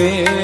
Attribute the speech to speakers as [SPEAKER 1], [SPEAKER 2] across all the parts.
[SPEAKER 1] fe.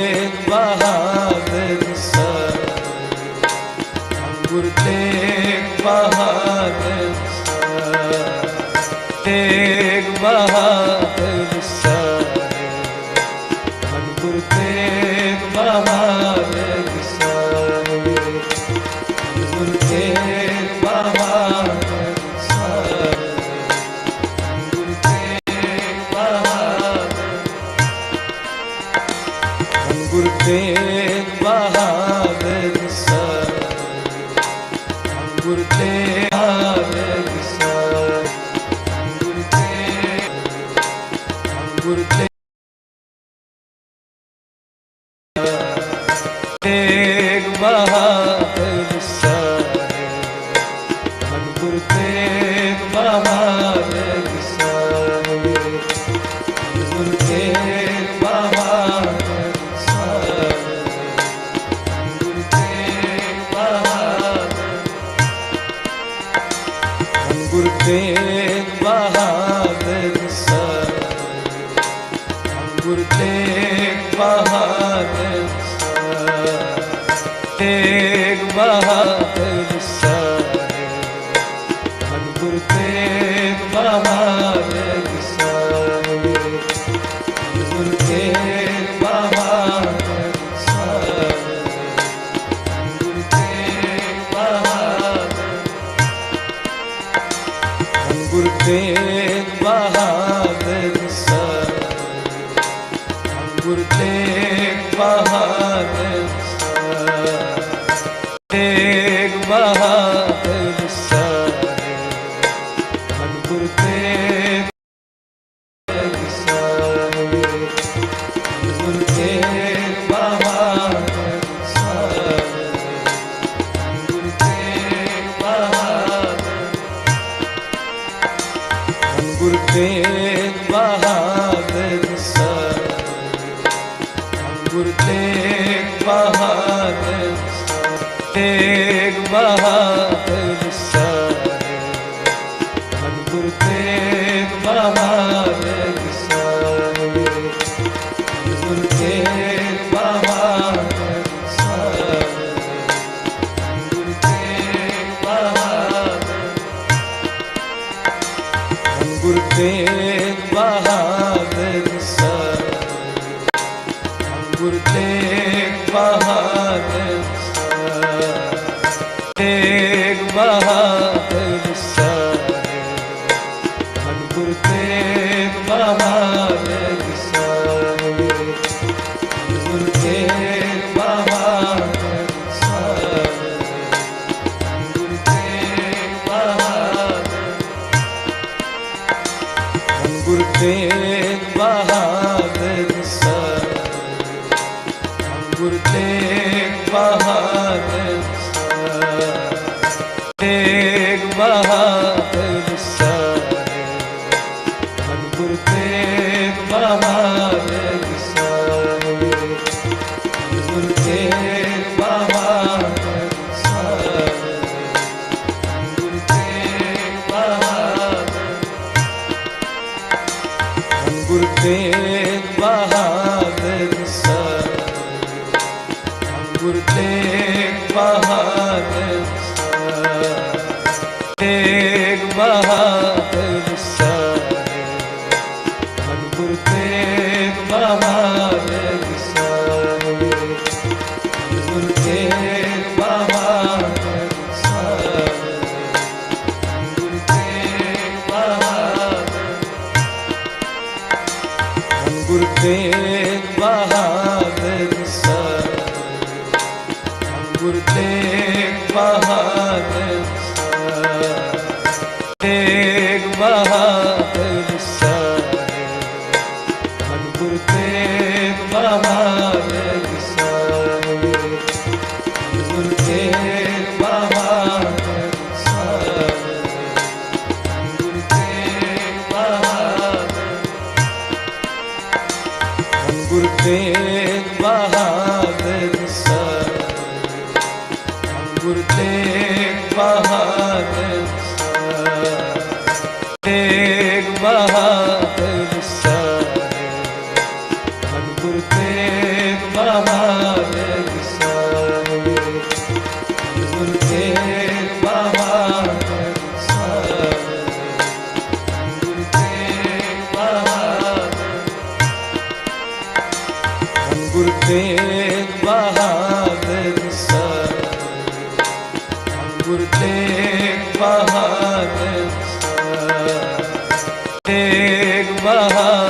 [SPEAKER 1] Guru Tegh Bahadur Tegh Tegh Bahadur Bahadur एक बहार एक बहार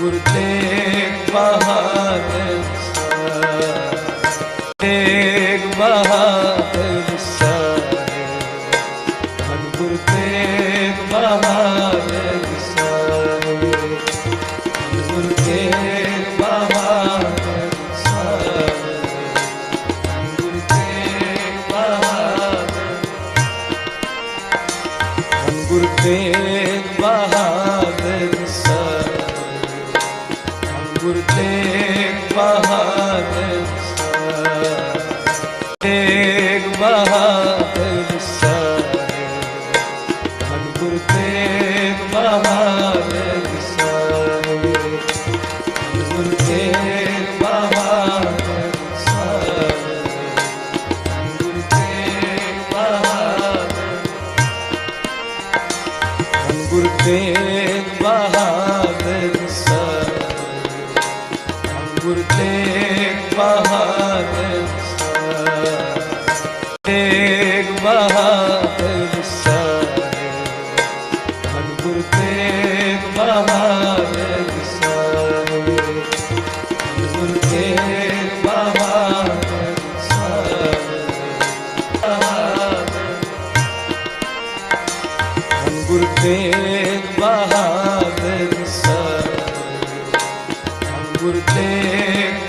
[SPEAKER 1] ਗੁਰ ਬਹਾਦਰ एक पहाड़ ਗੁਰ ਤੇਗ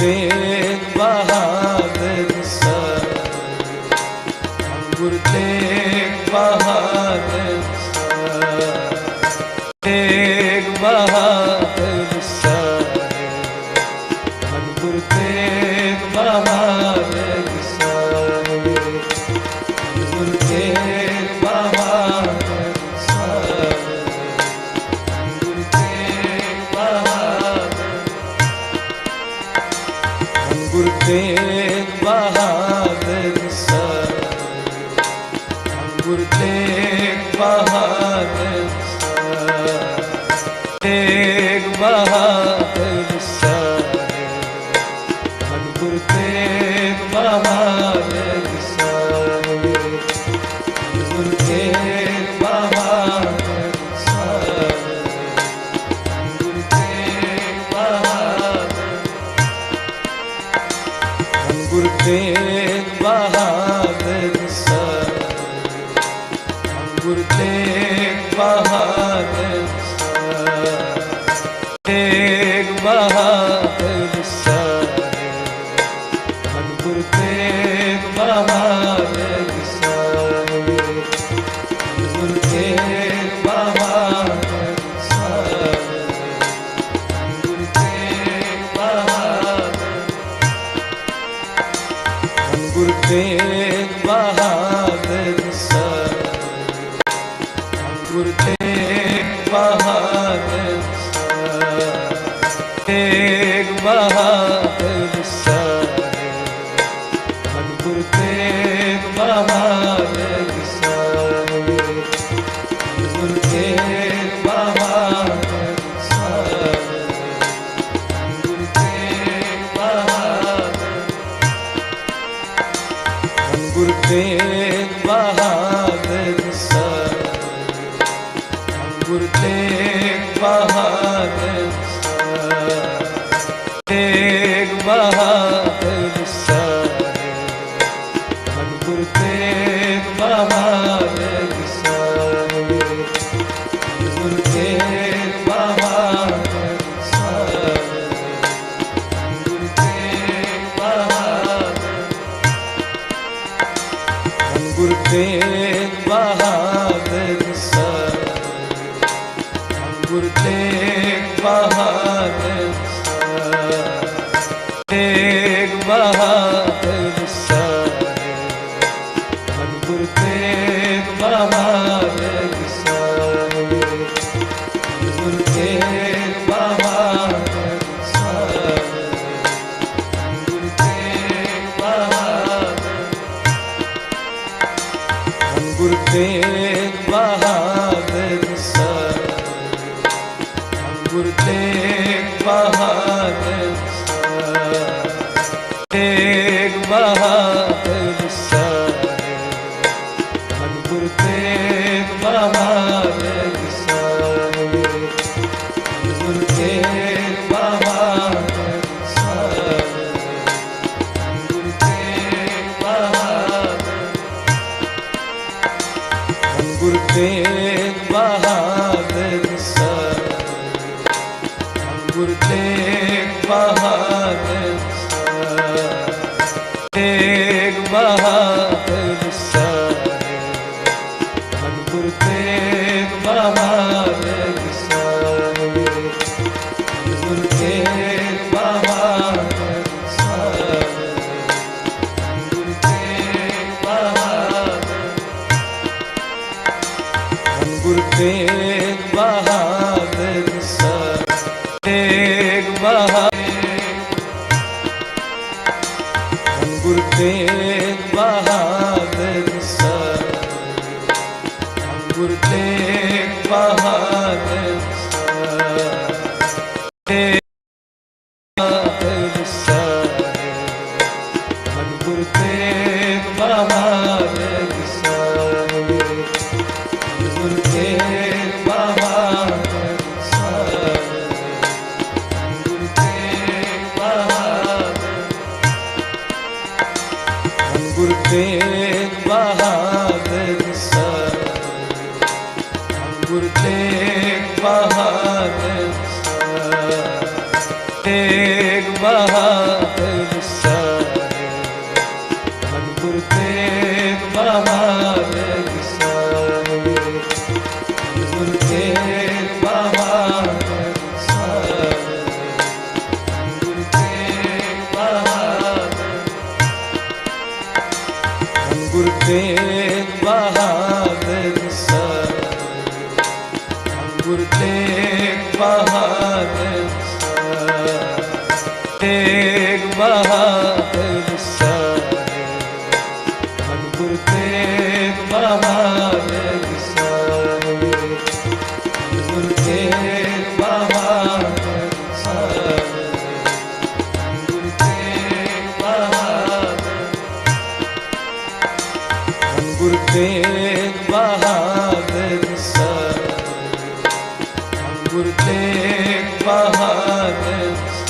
[SPEAKER 1] ਤੇਗ ਬਹਾਦਰ ਸਰ। ਅੰਗੁਰ ਤੇਗ ਬਹਾਦਰ देख बहा ਗੁਰ ਤੇਗ ਬਹਾਦਰ ਸਰ। ਗੁਰ ਤੇਗ ਬਹਾਦਰ रे ਤੇਗ ਗੁਰ ਬਹਾਦਰ ਤੇਗ ਬਹਾਦਰ। ਸਾਹਿਬ ਤੇਗ